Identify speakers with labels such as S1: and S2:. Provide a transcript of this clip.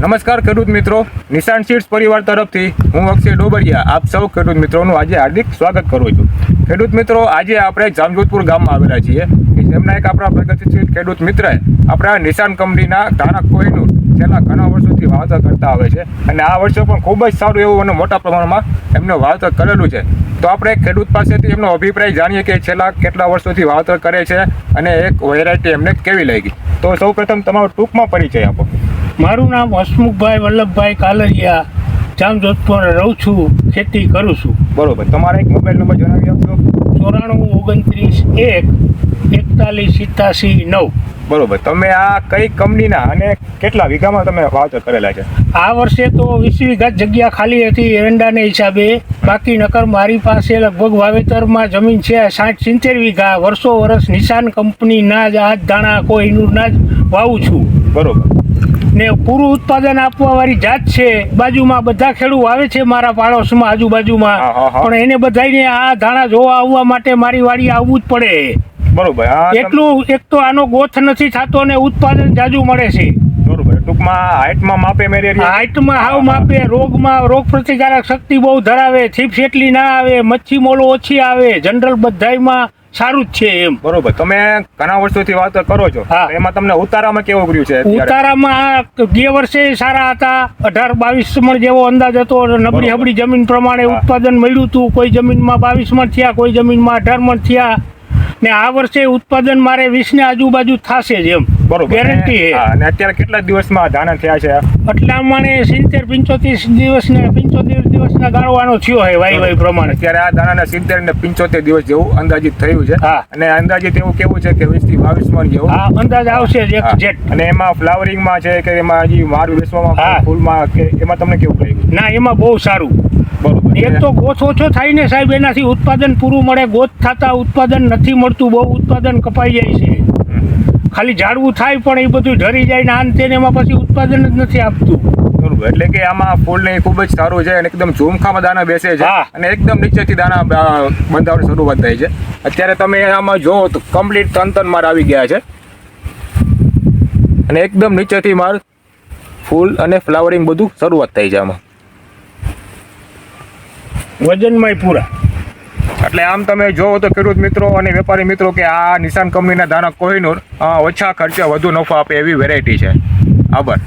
S1: નમસ્કાર ખેડૂત મિત્રો. નિશાન સીડ્સ પરિવાર તરફથી હું અક્ષય ડોબરિયા. આપ સૌ ખેડૂત મિત્રોનું આજે હાર્દિક સ્વાગત કરું છું. ખેડૂત મિત્રો, આજે આપણે જામજોધપુર ગામમાં આવેલા છીએ કે જેમના એક આપણા પ્રગતિશીલ ખેડૂત મિત્રએ આપણા નિશાન કંપનીના ધારક કોઈનું છેલ્લા ઘણા વર્ષોથી વાવતર કરતા આવે છે અને આ વર્ષે પણ ખૂબ જ સારું એવું અને મોટા પ્રમાણમાં એમને વાવતર કરેલું છે. તો આપણે ખેડૂત પાસેથી એમનો અભિપ્રાય જાણીએ કે છેલ્લા કેટલા વર્ષોથી વાવતર કરે છે અને એક વેરાયટી એમને કેવી લાગી? તો સૌ પ્રથમ તમારો ટૂંકમાં પરિચય આપો.
S2: મારું નામ હસમુખભાઈ વલ્લભભાઈ કાલરિયા જામજોધપુર રહું છું ખેતી કરું છું.
S1: બરોબર. તમારા એક મોબાઈલ નંબર જણાવી આપજો.
S2: ચોરાણું ઓગણત્રીસ એક એકતાલીસ સિત્તાસી નવ.
S1: બરોબર. તમે આ કઈ કંપનીના અને કેટલા વીઘામાં તમે વાવતર કરેલા છે?
S2: આ વર્ષે તો વીસ વીઘા જગ્યા ખાલી હતી એરંડાને હિસાબે. બાકી નકર મારી પાસે લગભગ વાવેતરમાં જમીન છે સાઠ સિત્તેર વીઘા. વર્ષો વર્ષ નિશાન કંપનીના જ આ દાણા ના જ વાવું છું.
S1: બરોબર.
S2: ને પૂરું ઉત્પાદન આપવા વાળી જાત છે. બાજુમાં બધા ખેડૂત આવે છે મારા પાડોશમાં આજુબાજુમાં. પણ એને બધાને આ ધાણા જોવા આવવા માટે મારી વાડી આવવું જ પડે.
S1: બરોબર
S2: એટલું એક તો આનો ગોથ નથી થતો ને ઉત્પાદન જાજુ મળે છે.
S1: બરોબર ટૂંકમાં હાઇટમાં માપે મેરી
S2: હાઈટમાં હાવ માપે રોગમાં રોગ પ્રતિકારક શક્તિ બહુ ધરાવે થીપ્સ એટલી ના આવે મચ્છી મોલો ઓછી આવે જનરલ બધાયમાં સારું જ છે એમ.
S1: બરોબર. તમે ઘણા વર્ષોથી વાત કરો છો. એમાં તમને ઉતારામાં કેવો કર્યું છે
S2: ઉતારામાં બે વર્ષે સારા હતા. અઢાર બાવીસ મણ જેવો અંદાજ હતો નબળી. હબળી જમીન પ્રમાણે ઉત્પાદન મળ્યું હતું. કોઈ જમીનમાં બાવીસ મણ થયા કોઈ જમીનમાં અઢાર મણ થયા. ને આ વર્ષે ઉત્પાદન મારે વીસ ને આજુબાજુ થશે જ એમ.
S1: બરોબર.
S2: ગેરંટી
S1: અને-
S2: છે.
S1: અત્યારે કેટલા દિવસમાં ધાણા થયા છે?
S2: એટલા માણે સિત્તેર પંચોતેર દિવસ ને પંચોતેર દિવસના ગાળવાનો થયો હોય વાય વાય પ્રમાણે.
S1: ત્યારે આ દાણાના સિત્તેર ને પંચોતેર દિવસ જેવું અંદાજિત થયું છે.
S2: હા.
S1: અને અંદાજિત એવું કેવું છે કે વીસથી બાવીસ મણ જેવું?
S2: આ અંદાજ આવશે એક જેટ
S1: અને એમાં ફ્લાવરિંગમાં છે કે એમાં હજી મારું
S2: હા.
S1: ફૂલમાં કે એમાં તમને કેવું લાગ્યું?
S2: ના એમાં બહુ સારું.
S1: બરોબર.
S2: એક તો ગોથ ઓછો થાય ને સાહેબ એનાથી ઉત્પાદન પૂરું મળે. ગોથ થતા ઉત્પાદન નથી મળતું બહુ ઉત્પાદન કપાઈ જાય છે. ખાલી ઝાડવું થાય પણ એ બધું ઢરી જાય ને આન તેને એમાં પછી ઉત્પાદન જ નથી આપતું.
S1: બરોબર એટલે કે આમાં ફૂલ ને ખૂબ જ સારું છે અને એકદમ ઝુમખામાં દાણા બેસે છે અને એકદમ નીચેથી દાણા બંધાવવાની શરૂઆત થાય છે. અત્યારે તમે આમાં જો તો કમ્પ્લીટ ત્રણ માર આવી ગયા છે. અને એકદમ નીચેથી માર ફૂલ અને ફ્લાવરિંગ બધું શરૂઆત થઈ છે આમાં.
S2: વજનમાં પૂરા.
S1: એટલે આમ તમે જોવો તો ખેડૂત મિત્રો અને વેપારી મિત્રો કે આ નિશાન કંપનીના દાણા કોહિનૂર ઓછા ખર્ચે વધુ નફો આપે એવી વેરાયટી છે. આભાર.